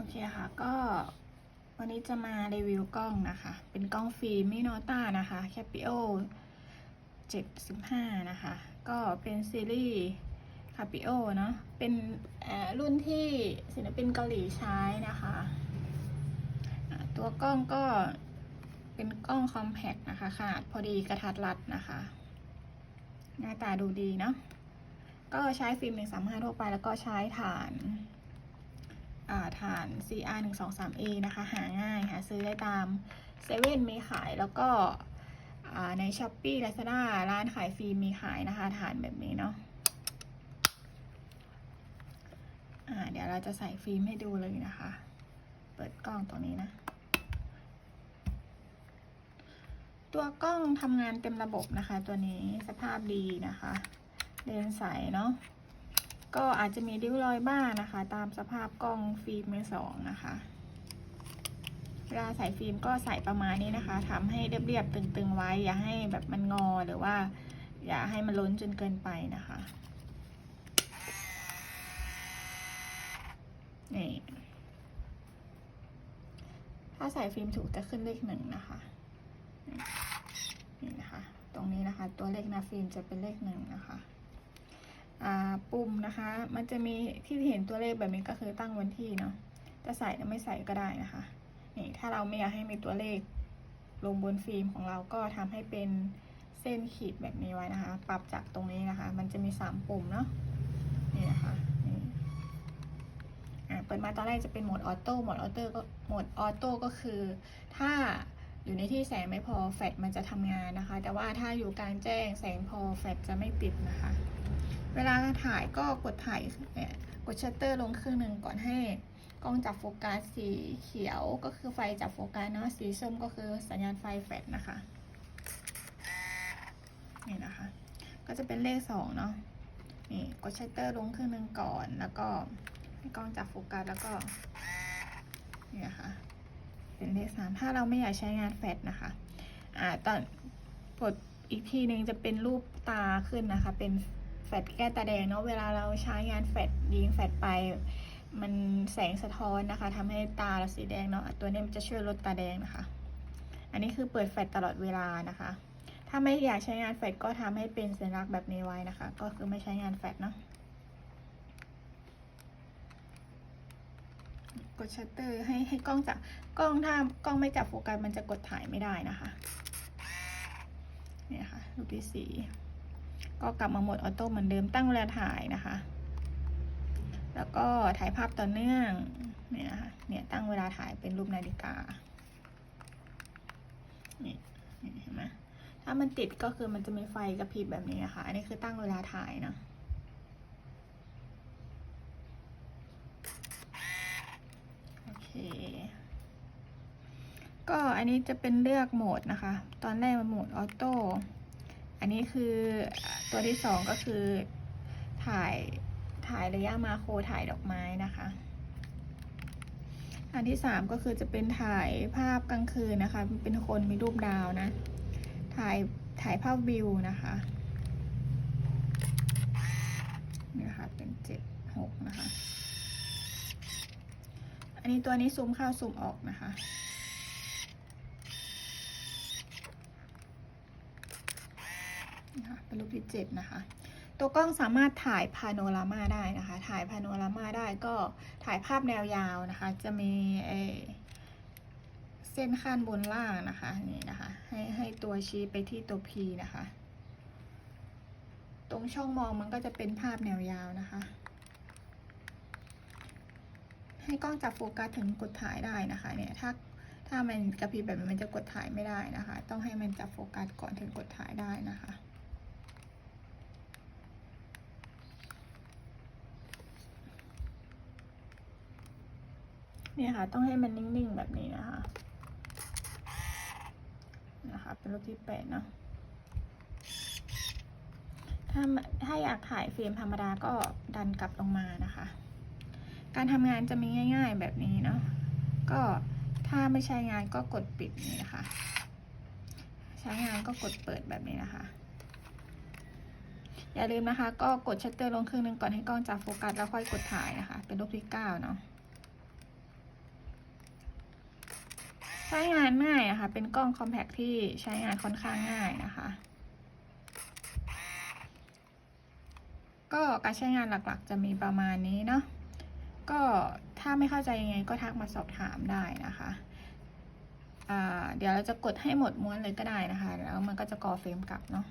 โอเคค่ะก็วันนี้จะมารีวิวกล้องนะคะ เป็นกล้องฟิล์มมิโนต้านะคะ Capio 75 นะคะ ก็เป็นซีรีส์ Capio เนาะเป็นรุ่นที่ศิลปินเกาหลีใช้นะคะ ตัวกล้องก็เป็นกล้องคอมแพคนะคะ ขนาดพอดีกระทัดรัดนะคะ หน้าตาดูดีเนาะก็ใช้ฟิล์ม 135 ทั่วไปแล้วก็ใช้ฐาน ฐาน CR 1 2 3 A นะคะ หาง่ายหาซื้อได้ตามเซเว่นมีขายแล้วก็ใน s h อ p e e Lazada ร้านขายฟิล์มมีขายนะคะ ฐานแบบนี้เนาะเดี๋ยวเราจะใส่ฟิล์มให้ดูเลยนะคะ เปิดกล้องตรงนี้นะ ตัวกล้องทำงานเต็มระบบนะคะ ตัวนี้สภาพดีนะคะ เลนส์ใสเนาะ ก็อาจจะมีริ้วรอยบ้างนะคะ ตามสภาพกล้องฟิล์มมือสองนะคะเวลาใส่ฟิล์มก็ใส่ประมาณนี้นะคะทำให้เรียบๆตึงๆไว้ อย่าให้แบบมันงอหรือว่า อย่าให้มันล้นจนเกินไปนะคะนี่ถ้าใส่ฟิล์มถูกจะขึ้นเลขหนึ่งนะคะนี่นะคะ ตรงนี้นะคะ ตัวเลขหนาฟิล์มจะเป็นเลขหนึ่งนะคะ ปุ่มนะคะ มันจะมีที่เห็นตัวเลขแบบนี้ก็คือตั้งวันที่เนาะจะใส่หรือไม่ใส่ก็ได้นะคะนี่ถ้าเราไม่อยากให้มีตัวเลขลงบนฟิล์มของเราก็ทำให้เป็นเส้นขีดแบบนี้ไว้นะคะ ปรับจากตรงนี้นะคะ มันจะมีสามปุ่มเนาะนี่นะคะนี่อ่าเปิดมาตอนแรกจะเป็นโหมดออโต้โหมดออโต้ก็โหมดออโต้ก็คือ ถ้าอยู่ในที่แสงไม่พอแฟลชมันจะทำงานนะคะ แต่ว่าถ้าอยู่กลางแจ้งแสงพอแฟลชจะไม่ติดนะคะ เวลาถ่ายก็กดถ่ายกดชัตเตอร์ลงครึ่งหนึ่งก่อนให้กล้องจับโฟกัสสีเขียวก็คือไฟจับโฟกัสเนาะสีส้มก็คือสัญญาณไฟแฟลชนะคะนี่นะคะ ก็จะเป็นเลขสองเนาะนี่กดชัตเตอร์ลงครึ่งหนึ่งก่อนแล้วก็ให้กล้องจับโฟกัสแล้วก็นี่นะคะเป็นเลขสามถ้าเราไม่อยากใช้งานแฟลชนะคะอ่าตอนกดอีกทีหนึ่งจะเป็นรูปตาขึ้นนะคะเป็น แฟลชแก้ตาแดงเนาะเวลาเราใช้งานแฟลชยิงแฟลชไป มันแสงสะท้อนนะคะทำให้ตาเราสีแดงเนาะตัวนี้มันจะช่วยลดตาแดงนะคะ อันนี้คือเปิดแฟลชตลอดเวลานะคะ ถ้าไม่อยากใช้งานแฟลชก็ทำให้เป็นสัญลักษณ์แบบนี้ไว้นะคะ ก็คือไม่ใช้งานแฟลชเนาะกดชัตเตอร์ให้ให้กล้องจับกล้องถ้ากล้องไม่จับโฟกัสมันจะกดถ่ายไม่ได้นะคะ เนี่ยค่ะรูปที่สี่ ก็กลับมาโหมดออโต้เหมือนเดิมตั้งเวลาถ่ายนะคะ แล้วก็ถ่ายภาพต่อเนื่องเนี่ยนะคะเนี่ยตั้งเวลาถ่ายเป็นรูปนาฬิกานี่เห็นไหมถ้ามันติดก็คือมันจะมีไฟกระพริบแบบนี้นะคะ อันนี้คือตั้งเวลาถ่ายเนาะโอเค ก็อันนี้จะเป็นเลือกโหมดนะคะ ตอนแรกมันโหมดออโต้ อันนี้คือตัวที่สองก็คือถ่ายถ่ายระยะมาโครถ่ายดอกไม้นะคะ อันที่สามก็คือจะเป็นถ่ายภาพกลางคืนนะคะ เป็นคนมีรูปดาวนะ ถ่ายถ่ายภาพวิวนะคะนี่นะคะเป็นเจ็ดหกนะคะ อันนี้ตัวนี้ซูมเข้าซูมออกนะคะนะคะ เป็นะคะ ตัวกล้องสามารถถ่ายพาโนรามาได้นะคะ ถ่ายพาโนรามาได้ก็ถ่ายภาพแนวยาวนะคะ จะมีเส้นขั้นบนล่างนะคะนี่นะคะ ให้ให้ตัวชี้ไปที่ตัว P นะคะ ตรงช่องมองมันก็จะเป็นภาพแนวยาวนะคะ ให้กล้องจับโฟกัสถึงกดถ่ายได้นะคะเนี่ยถ้าถ้ามันกระพริบแบบมันจะกดถ่ายไม่ได้นะคะ ต้องให้มันจับโฟกัสก่อนถึงกดถ่ายได้นะคะ เนี่ยค่ะ ต้องให้มันนิ่งๆแบบนี้นะคะ นะคะ เป็นรูปที่แปดเนาะถ้าถ้าอยากถ่ายฟิล์มธรรมดาก็ดันกลับลงมานะคะ การทำงานจะมีง่าย ๆแบบนี้เนาะก็ถ้าไม่ใช้งานก็กดปิดนี่นะคะ ใช้งานก็กดเปิดแบบนี้นะคะ อย่าลืมนะคะ ก็กดชัตเตอร์ลงครึ่งนึงก่อนให้กล้องจับโฟกัสแล้วค่อยกดถ่ายนะคะ เป็นรูปที่เก้าเนาะ ใช้งานง่ายอะค่ะเป็นกล้องคอมแพคที่ใช้งานค่อนข้างง่ายนะคะ ก็การใช้งานหลักๆ จะมีประมาณนี้เนาะ ก็ถ้าไม่เข้าใจยังไงก็ทักมาสอบถามได้นะคะเดี๋ยวเราจะกดให้หมดม้วนเลยก็ได้นะคะ แล้วมันก็จะกอเฟรมกลับเนาะ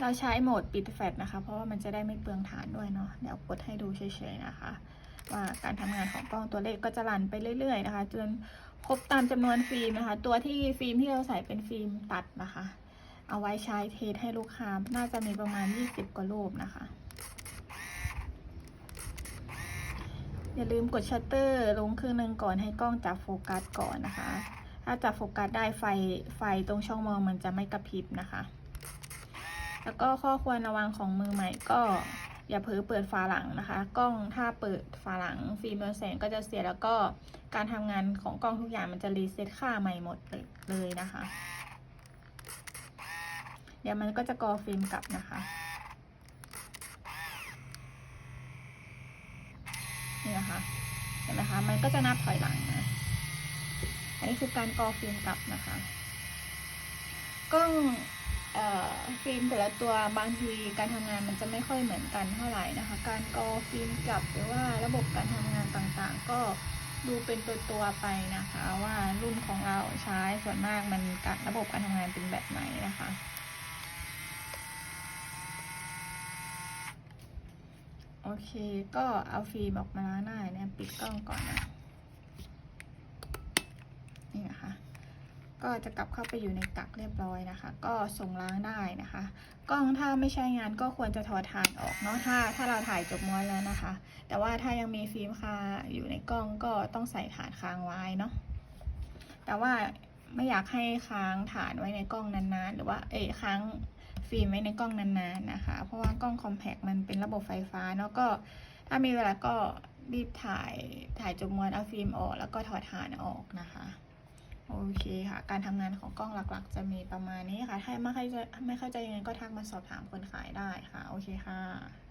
เราใช้โหมดปิดแฟลชนะคะ เพราะว่ามันจะได้ไม่เปลืองฐานด้วยเนาะ เดี๋ยวกดให้ดูเฉยๆนะคะ ว่าการทำงานของกล้องตัวเลขก็จะรันไปเรื่อยๆนะคะ จน ครบตามจำนวนฟิล์มนะคะ ตัวที่ฟิล์มที่เราใส่เป็นฟิล์มตัดนะคะ เอาไว้ใช้เทสให้ลูกค้า น่าจะมีประมาณ 20 กว่ารูปนะคะ อย่าลืมกดชัตเตอร์ลงครึ่งหนึ่งก่อนให้กล้องจับโฟกัสก่อนนะคะ ถ้าจับโฟกัสได้ไฟไฟตรงช่องมองมันจะไม่กระพริบนะคะ แล้วก็ข้อควรระวังของมือใหม่ก็อย่าเผลอเปิดฝาหลังนะคะ กล้องถ้าเปิดฝาหลังฟิล์มเรืองแสงก็จะเสียแล้วก็ การทำงานของกล้องทุกอย่างมันจะรีเซ็ตค่าใหม่หมดเลยนะคะ เดี๋ยวมันก็จะกอฟิล์มกลับนะคะนี่นะคะเห็นไหมคะมันก็จะนับถอยหลังนะอันนี้คือการกอฟิล์มกลับนะคะกล้องฟิล์มแต่ละตัวบางทีการทำงานมันจะไม่ค่อยเหมือนกันเท่าไหร่นะคะ การกอฟิล์มกลับหรือว่าระบบการทำงานต่างๆ ก็ ดูเป็นตัวตัวไปนะคะว่ารุ่นของเราใช้ส่วนมากมันกับระบบการทำงานเป็นแบบไหนนะคะ โอเคก็เอาฟิล์มออกมาล้างหน้าเนี่ยปิดกล้องก่อนนะ นี่นะคะ ก็จะกลับเข้าไปอยู่ในกักเรียบร้อยนะคะ ก็ส่งล้างได้นะคะ กล้องถ้าไม่ใช้งานก็ควรจะถอดถ่านออกเนาะถ้าถ้าเราถ่ายจบม้วนแล้วนะคะ แต่ว่าถ้ายังมีฟิล์มคาอยู่ในกล้องก็ต้องใส่ถ่านค้างไว้เนาะแต่ว่าไม่อยากให้ค้างถ่านไว้ในกล้องนานๆ หรือว่าเอ้ยค้างฟิล์มไว้ในกล้องนานๆนะคะ เพราะว่ากล้องคอมแพคมันเป็นระบบไฟฟ้าเนาะก็ถ้ามีเวลาก็รีบถ่ายถ่ายจบม้วนเอาฟิล์มออก แล้วก็ถอดถ่านออกนะคะ โอเคค่ะ การทำงานของกล้องหลักๆ จะมีประมาณนี้ค่ะ ถ้าไม่เข้าใจไม่เข้าใจยังไงก็ทักมาสอบถามคนขายได้ค่ะ โอเคค่ะ